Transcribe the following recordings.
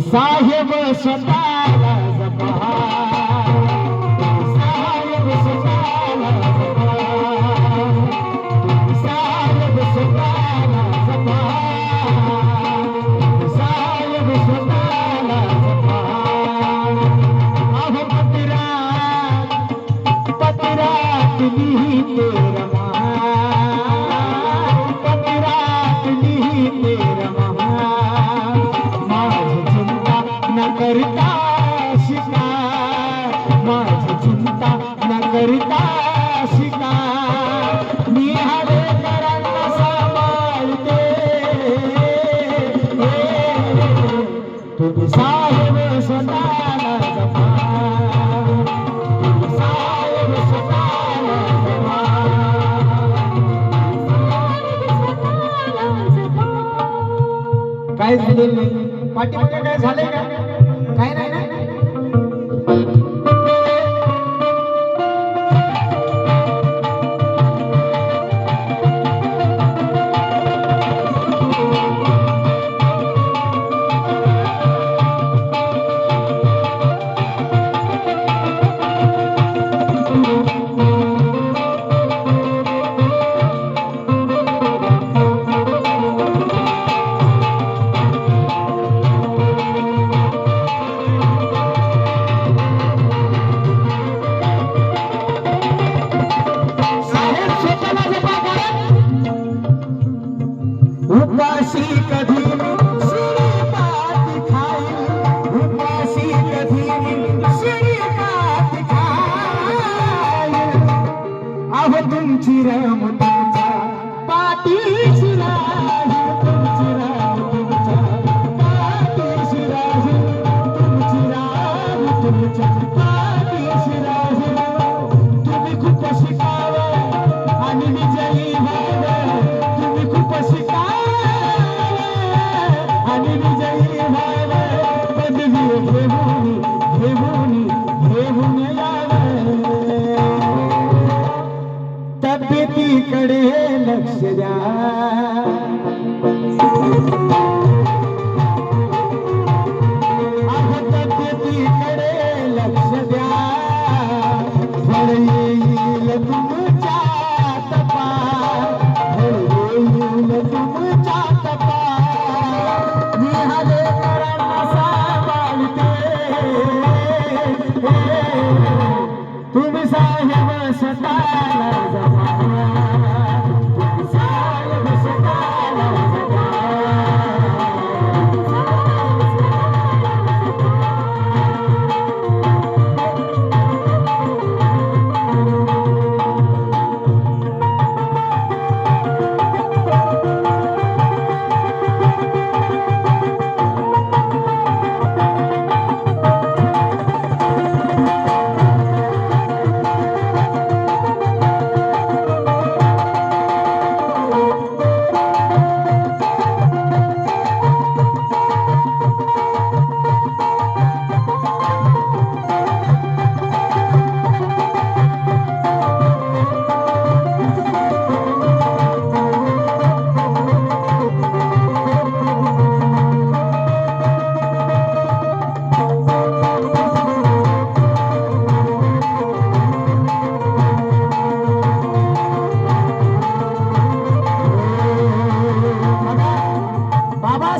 तुम्ही साहेब स्वतःला चिंता न करता शिका. मी हवे करांना सांभाळते. तुम्ही साहेब स्वतःला जपा. तुम्ही साहेब स्वतःला जपा. काय नाही पाठीमागे काय झालंय का? उपाशी कधी मी श्रीपाद उपाशी कधी मी श्रीपाद अहो तुमची रम तुमच्या पाठीशी तुमची राम तुम्ही साहेब स्वतःला जमा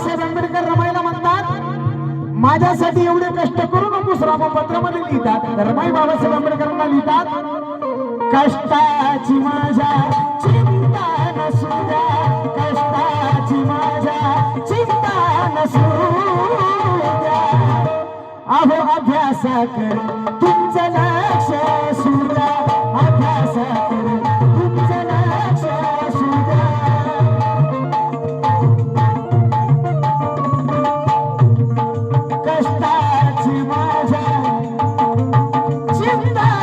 बाबासाहेब आंबेडकर रमायला म्हणतात माझ्यासाठी एवढे कष्ट करू नकोस रामपत्रामध्ये लिहितात. रमाई बाबासाहेब आंबेडकरांना लिहितात कष्टाची माझ्या चिंता नसू द्या कष्टाची माझ्या चिंता नसू द्या. अहो अभ्यासाकडे तुमचं लक्ष